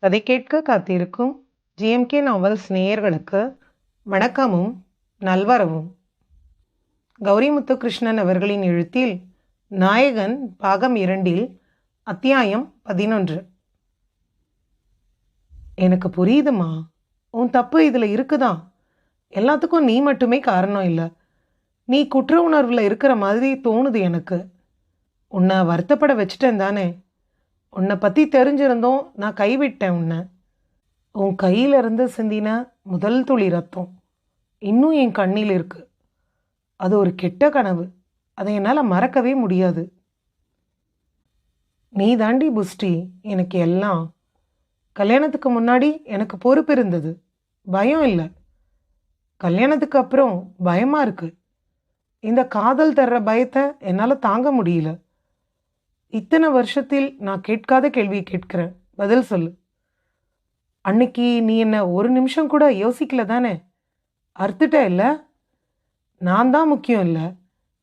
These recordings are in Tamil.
கதை கேட்க காத்திருக்கும் ஜிஎம்கே நாவல்ஸ் நேயர்களுக்கு வணக்கமும் நல்வரவும். கௌரி முத்துகிருஷ்ணன் அவர்களின் எழுத்தில் நாயகன் பாகம் இரண்டில் அத்தியாயம் பதினொன்று. எனக்கு புரியுதுமா உன் தப்பு இதில் இருக்குதான் எல்லாத்துக்கும் நீ மட்டுமே காரணம் இல்லை. நீ குற்ற உணர்வில் இருக்கிற மாதிரி தோணுது எனக்கு. உன்னை வருத்தப்பட வச்சுட்டேன் தானே. உன்னை பற்றி தெரிஞ்சிருந்தோம் நான் கைவிட்டேன் உன்னை. உன் கையிலிருந்து சிந்தின முதல் துளி ரத்தம் இன்னும் என் கண்ணில் இருக்கு. அது ஒரு கெட்ட கனவு. அதை என்னால் மறக்கவே முடியாது. நீ தாண்டி புஷ்டி எனக்கு எல்லாம். கல்யாணத்துக்கு முன்னாடி எனக்கு பொறுப்பு இருந்தது. பயம் இல்லை. கல்யாணத்துக்கு அப்புறம் பயமாக இருக்குது இந்த காதல் தர்ற பயத்தை என்னால் தாங்க முடியல. இத்தனை வருஷத்தில் நான் கேட்காத கேள்வியை கேட்கிறேன். பதில் சொல்லு. அன்னைக்கு நீ என்ன ஒரு நிமிஷம் கூட யோசிக்கல தானே? அறுத்துட்ட இல்லை? நான் தான் முக்கியம் இல்லை.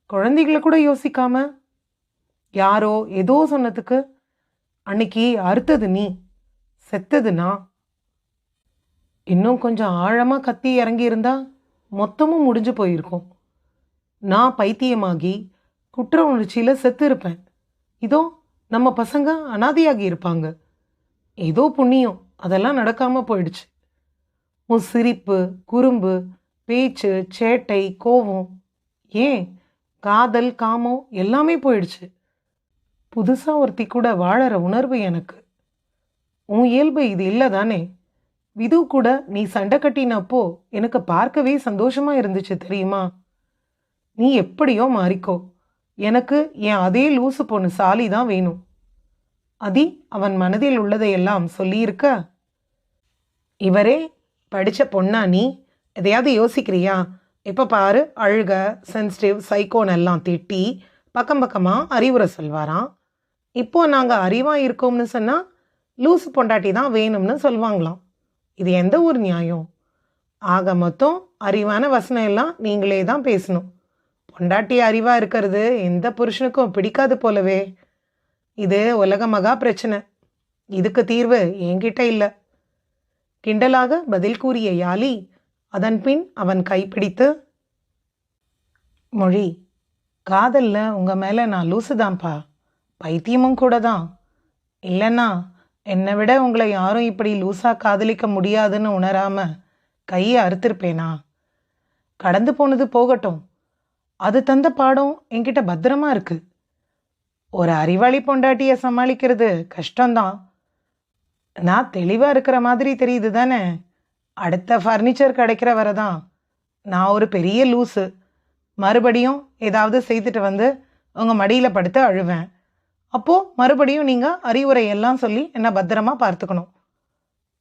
குழந்தைகளை கூட யோசிக்காம? யாரோ ஏதோ சொன்னதுக்கு அன்னைக்கு அறுத்தது நீ. செத்தது நான். இன்னும் கொஞ்சம் ஆழமாக கத்தி இறங்கியிருந்தா மொத்தமும் முடிஞ்சு போயிருக்கும். நான் பைத்தியமாகி குற்ற உணர்ச்சியில் செத்து இருப்பேன். இதோ நம்ம பசங்க அனாதையாகி இருப்பாங்க. ஏதோ புண்ணியம் அதெல்லாம் நடக்காமல் போயிடுச்சு. உன் சிரிப்பு குறும்பு பேச்சு சேட்டை கோவம் ஏன்? காதல் காமம் எல்லாமே போயிடுச்சு. புதுசாக ஒருத்தி கூட வாழற உணர்வு எனக்கு. உன் இயல்பு இது இல்லை தானே? விது கூட நீ சண்டை கட்டினப்போ எனக்கு பார்க்கவே சந்தோஷமாக இருந்துச்சு தெரியுமா? நீ எப்படியோ மாறிக்கோ. எனக்கு என் அதே லூசு பொண்ணு சாலி தான் வேணும். அதி அவன் மனதில் உள்ளதையெல்லாம் சொல்லியிருக்க? இவரே படித்த பொண்ணா நீ? எதையாவது யோசிக்கிறியா? இப்போ பாரு அழுக சென்சிட்டிவ் சைக்கோன் எல்லாம் திட்டி பக்கம் பக்கமாக அறிவுரை சொல்வாராம். இப்போ நாங்கள் அறிவாக இருக்கோம்னு சொன்னால் லூசு பொண்டாட்டி தான் வேணும்னு சொல்லுவாங்களாம் இது எந்த ஒரு நியாயம்? ஆக மொத்தம் அறிவான வசனம் எல்லாம் நீங்களே தான் பேசணும். பொண்டாட்டி அறிவாக இருக்கிறது. எந்த புருஷனுக்கும் பிடிக்காது போலவே. இது உலக மகா பிரச்சனை. இதுக்கு தீர்வு என்கிட்ட இல்லை. கிண்டலாக பதில் கூறிய யாலி அதன் பின் அவன் கைப்பிடித்து மொழி காதலில் உங்கள் மேலே நான் லூசுதான்ப்பா. பைத்தியமும் கூட தான் இல்லைன்னா என்னை விட உங்களை யாரும் இப்படி லூஸாக காதலிக்க முடியாதுன்னு உணராமல் கையை அறுத்திருப்பேனா? கடந்து போனது போகட்டும். அது தந்த பாடம் என்கிட்ட பத்திரமா இருக்கு. ஒரு அறிவாளி பொண்டாட்டியை சமாளிக்கிறது கஷ்டம்தான். நான் தெளிவாக இருக்கிற மாதிரி தெரியுது தானே? அடுத்த ஃபர்னிச்சர் கிடைக்கிற வரை தான் நான் ஒரு பெரிய லூஸு மறுபடியும் ஏதாவது செய்துட்டு வந்து உங்கள் மடியில் படுத்து அழுவேன். அப்போது மறுபடியும் நீங்கள் அறிவுரை எல்லாம் சொல்லி என்னை பத்திரமா பார்த்துக்கணும்.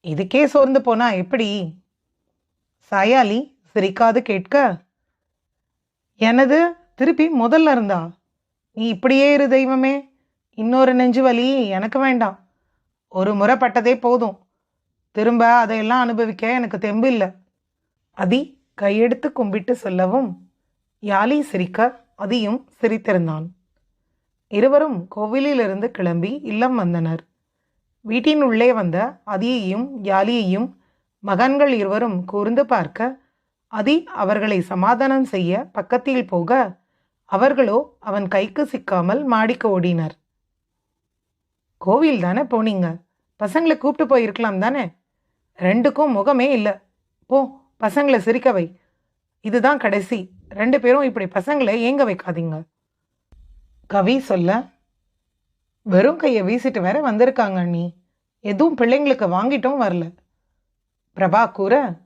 இதுக்கே சோர்ந்து போனால் எப்படி? சாயாலி சிரிக்காது கேட்க. எனது திருப்பி முதல்ல இருந்தா? நீ இப்படியே இரு தெய்வமே. இன்னொரு நெஞ்சு வலி எனக்கு வேண்டாம். ஒரு முறை பட்டதே போதும். திரும்ப அதையெல்லாம் அனுபவிக்க எனக்கு தெம்பு இல்லை. அதி கையெடுத்து கும்பிட்டு சொல்லவும் யாலி சிரிக்க அதியும் சிரித்திருந்தான். இருவரும் கோவிலிலிருந்து கிளம்பி இல்லம் வந்தனர். வீட்டின் உள்ளே வந்த அதியையும் யாலியையும் மகன்கள் இருவரும் கூர்ந்து பார்க்க அதி அவர்களை சமாதானம் செய்ய பக்கத்தில் போக அவர்களோ அவன் கைக்கு சிக்காமல் மாடிக்கு ஓடினர். கோவில் தானே போனீங்க? பசங்களை கூப்பிட்டு போயிருக்கலாம் தானே? ரெண்டுக்கும் முகமே இல்லை. போ பசங்களை சிரிக்க வை. இதுதான் கடைசி. ரெண்டு பேரும் இப்படி பசங்களை ஏங்க வைக்காதீங்க? கவி சொல்ல வெறும் கையை வீசிட்டு வேற வந்திருக்காங்க அண்ணி. எதுவும் பிள்ளைங்களுக்கு வாங்கிட்டும் வரல. பிரபா கூற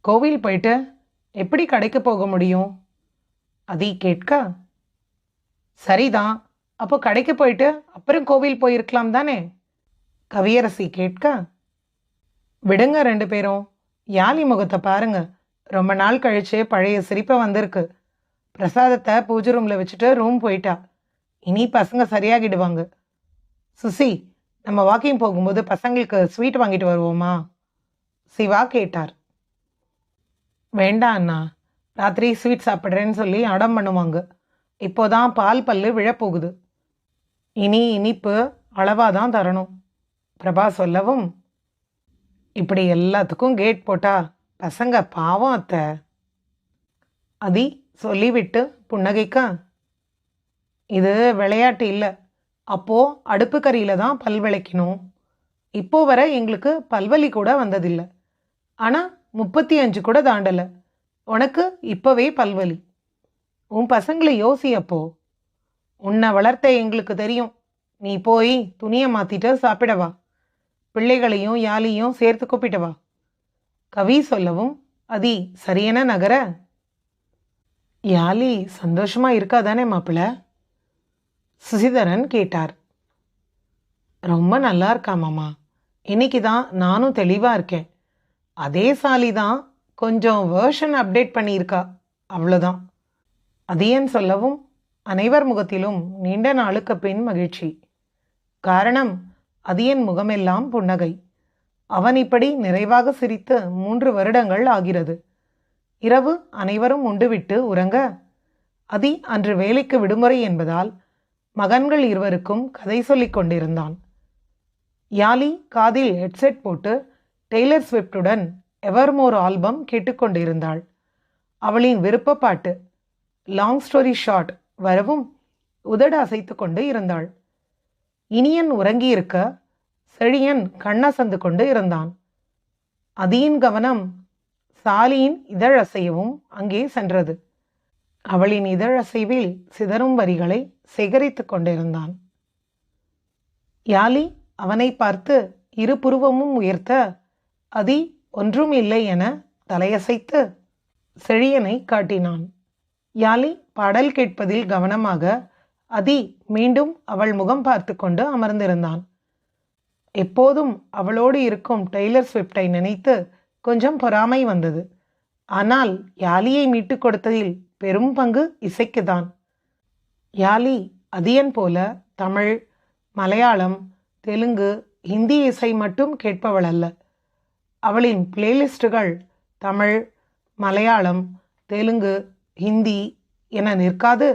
கோவில் போயிட்டு எப்படி கடைக்கு போக முடியும்? அதி கேட்க சரிதான். அப்போ கடைக்கு போயிட்டு அப்புறம் கோவில் போயிருக்கலாம் தானே? கவியரசி கேட்க விடுங்க ரெண்டு பேரும். யாலி முகத்தை பாருங்க. ரொம்ப நாள் கழிச்சு பழைய சிரிப்பை வந்திருக்கு. பிரசாதத்தை பூஜை ரூமில் வச்சுட்டு ரூம் போயிட்டா. இனி பசங்க சரியாகிடுவாங்க. சுசி நம்ம வாக்கிங் போகும்போது பசங்களுக்கு ஸ்வீட் வாங்கிட்டு வருவோமா? சிவா கேட்டார். வேண்டாம் அண்ணா. ராத்திரி ஸ்வீட் சாப்பிட்றேன்னு சொல்லி அடம் பண்ணுவாங்க. இப்போதான் பால் பல்லு விழப்போகுது. இனி இனிப்பு அளவாக தான் தரணும். பிரபா சொல்லவும் இப்படி எல்லாத்துக்கும் கேட் போட்டா பசங்க பாவம் அத்தை. அதி சொல்லிவிட்டு புன்னகைக்க இது விளையாட்டு இல்லை. அப்போது அடுப்பு கறியில் தான் பல் விளக்கணும். இப்போ வர எங்களுக்கு பல்வலி கூட வந்ததில்லை. ஆனால் முப்பத்தி அஞ்சு கூட தாண்டலை. உனக்கு இப்போவே பல்வலி. உன் பசங்களை யோசி அப்போ உன்னை வளர்த்த எங்களுக்கு தெரியும். நீ போய் துணியை மாத்திட்டு சாப்பிடவா பிள்ளைகளையும் யாலியும் சேர்த்து கூப்பிட்டவா கவி சொல்லவும் அதி சரியான நகர? யாலி சந்தோஷமா இருக்காதானே மாப்பிள்ள? சுசிதரன் கேட்டார். ரொம்ப நல்லா இருக்கா மாமா. இன்னைக்கு தான் நானும் தெளிவாக இருக்கேன். அதே சாலி தான் கொஞ்சம் வேர்ஷன் அப்டேட் பண்ணியிருக்கா. அவ்வளோதான் அதியன் சொல்லவும் அனைவர் முகத்திலும் நீண்ட நாளுக்கு பின் மகிழ்ச்சி. காரணம் அதியன் முகமெல்லாம் புன்னகை. அவன் இப்படி நிறைவாக சிரித்து மூன்று வருடங்கள் ஆகிறது. இரவு அனைவரும் உண்டுவிட்டு உறங்க அதி அன்று வேலைக்கு விடுமுறை என்பதால் மகன்கள் இருவருக்கும் கதை சொல்லிக் கொண்டிருந்தான். யாலி காதில் ஹெட்செட் போட்டு டெய்லர் ஸ்விஃப்டுடன் எவர்மோர் ஆல்பம் கேட்டுக்கொண்டிருந்தாள். அவளின் விருப்ப பாட்டு லாங் ஸ்டோரி ஷார்ட் வரவும் உதடு அசைத்து கொண்டு இருந்தாள். இனியன் உறங்கியிருக்க செழியன் கண்ணசந்து கொண்டு இருந்தான். அதியின் கவனம் சாலியின் இதழசையவும் அங்கே சென்றது. அவளின் இதழசைவில் சிதறும் வரிகளை சேகரித்து கொண்டிருந்தான். யாலி அவனை பார்த்து இரு புருவமும் உயர்த்த அதி ஒன்றும் இல்லை என தலையசைத்து செழியனை காட்டினான். யாலி பாடல் கேட்பதில் கவனமாக அதி மீண்டும் அவள் முகம் பார்த்து கொண்டு அமர்ந்திருந்தான். எப்போதும் அவளோடு இருக்கும் டெய்லர் ஸ்விப்டை நினைத்து கொஞ்சம் பொறாமை வந்தது. ஆனால் யாலியை மீட்டுக் கொடுத்ததில் பெரும் பங்கு இசைக்குதான். யாலி அதியன் போல தமிழ் மலையாளம் தெலுங்கு ஹிந்தி இசை மட்டும் கேட்பவள் அல்ல அவளின் பிளேலிஸ்டுகள் தமிழ் மலையாளம் தெலுங்கு ஹிந்தி என நிற்காது.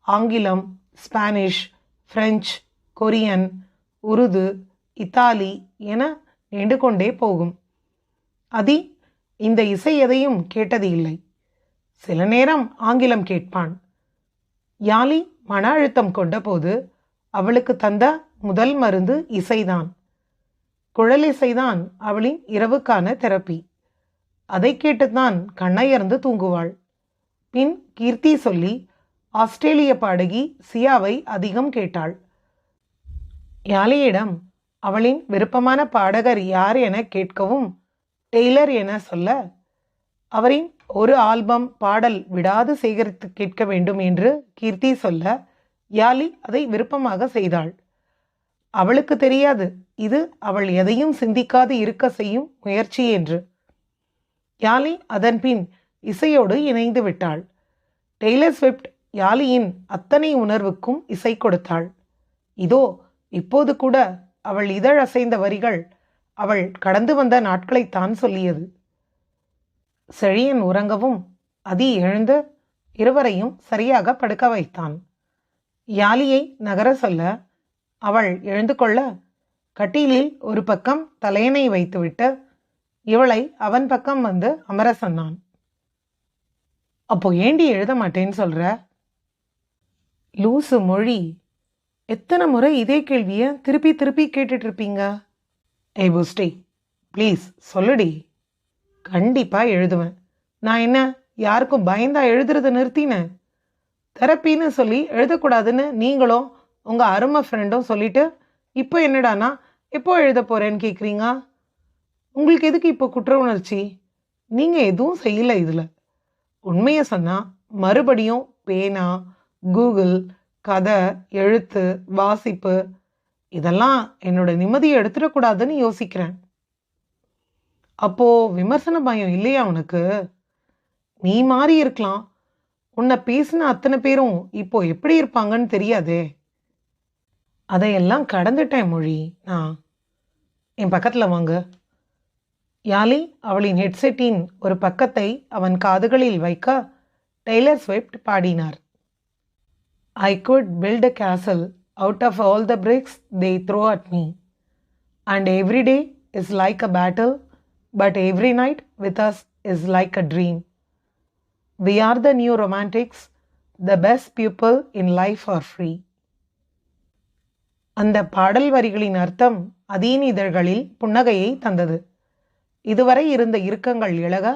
ஆங்கிலம் Spanish French Korean Urdu Italy என நீண்டு கொண்டே போகும். அதி இந்த இசை எதையும் கேட்டது இல்லை. சில நேரம் ஆங்கிலம் கேட்பான். யாலி மன அழுத்தம் கொண்டபோது அவளுக்கு தந்த முதல் மருந்து இசைதான். குழலிசைதான் அவளின் இரவுக்கான தெரப்பி. அதை கேட்டுத்தான் கண்ணையர்ந்து தூங்குவாள். பின் கீர்த்தி சொல்லி ஆஸ்திரேலிய பாடகி சியாவை அதிகம் கேட்டாள். யாலியிடம் அவளின் விருப்பமான பாடகர் யார் என கேட்கவும் டெய்லர் என சொல்ல அவரின் ஒரு ஆல்பம் பாடல் விடாது சேகரித்து கேட்க வேண்டும் என்று கீர்த்தி சொல்ல யாலி அதை விருப்பமாக செய்தாள். அவளுக்கு தெரியாது. இது அவள் எதையும் சிந்திக்காது இருக்க செய்யும் முயற்சி என்று. யாலி அதன்பின் இசையோடு இணைந்து விட்டாள். டெய்லர் ஸ்விஃப்ட் யாலியின் அத்தனை உணர்வுக்கும் இசை கொடுத்தாள். இதோ இப்போது கூட அவள் இதழ் அசைந்த வரிகள் அவள் கடந்து வந்த நாட்களைத்தான் சொல்லியது. செழியன் உறங்கவும் அதி எழுந்து இருவரையும் சரியாக படுக்க வைத்தான். யாலியை நகர சொல்ல அவள் எழுந்து கொள்ள கட்டிலில் ஒரு பக்கம் தலையணை வைத்துவிட்டு இவளை அவன் பக்கம் வந்து அமர சொன்னான். அப்போ ஏண்டி எழுத மாட்டேன்னு சொல்ற? லூசு மொழி. எத்தனை முறை இதே கேள்வியை திருப்பி திருப்பி கேட்டுட்டு இருப்பீங்க ஏய் புஸ்டி ப்ளீஸ் சொல்லுடி. கண்டிப்பாக எழுதுவேன். நான் என்ன யாருக்கும் பயந்தா எழுதுறதை நிறுத்தினேன்? தெரப்பின்னு சொல்லி எழுதக்கூடாதுன்னு நீங்களும் உங்கள் அருமை ஃப்ரெண்டும் சொல்லிட்டு இப்போ என்னடானா எப்போ எழுத போகிறேன்னு கேட்குறீங்க உங்களுக்கு எதுக்கு இப்போ குற்ற உணர்ச்சி நீங்கள் எதுவும் செய்யலை இதில். உண்மையை சொன்னால் மறுபடியும் பேனா கூகுள் கதை எழுத்து வாசிப்பு இதெல்லாம் என்னோட நிம்மதியை எடுத்துடக்கூடாதுன்னு யோசிக்கிறேன். அப்போது விமர்சன பயம் இல்லையா உனக்கு? நீ மாறி இருக்கலாம். உன்னை பேசின அத்தனை பேரும் இப்போ எப்படி இருப்பாங்கன்னு தெரியாதே. அதையெல்லாம் கடந்துட்டேன் மொழி நான் என் பக்கத்தில் வாங்க யாலி அவளின் ஹெட்செட்டின் ஒரு பக்கத்தை அவன் காதுகளில் வைக்க டெய்லர் ஸ்விஃப்ட் பாடினார் I could build a castle out of all the bricks they throw at me and every day is like a battle but every night with us is like a dream we are the new romantics the best people in life are free அந்த பாடல் வரிகளின் அர்த்தம் அதீன் இதழ்களில் புன்னகையை தந்தது. இதுவரை இருந்த இறுக்கங்கள் இழக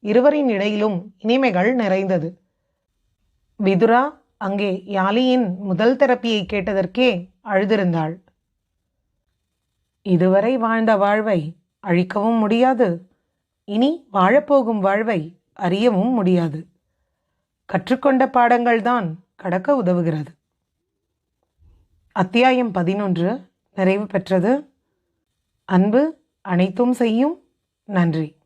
இருவரின் இடையிலும் இனிமைகள் நிறைந்தது. விதுரா அங்கே யாலியின் முதல் தெரப்பியை கேட்டதற்கே அழுதிருந்தாள். இதுவரை வாழ்ந்த வாழ்வை அழிக்கவும் முடியாது. இனி வாழப்போகும் வாழ்வை அறியவும் முடியாது. கற்றுக்கொண்ட பாடங்கள்தான் கடக்க உதவுகிறது. அத்தியாயம் பதினொன்று. நிறைவு பெற்றது. அன்பு அனைத்தும் செய்யும். நன்றி.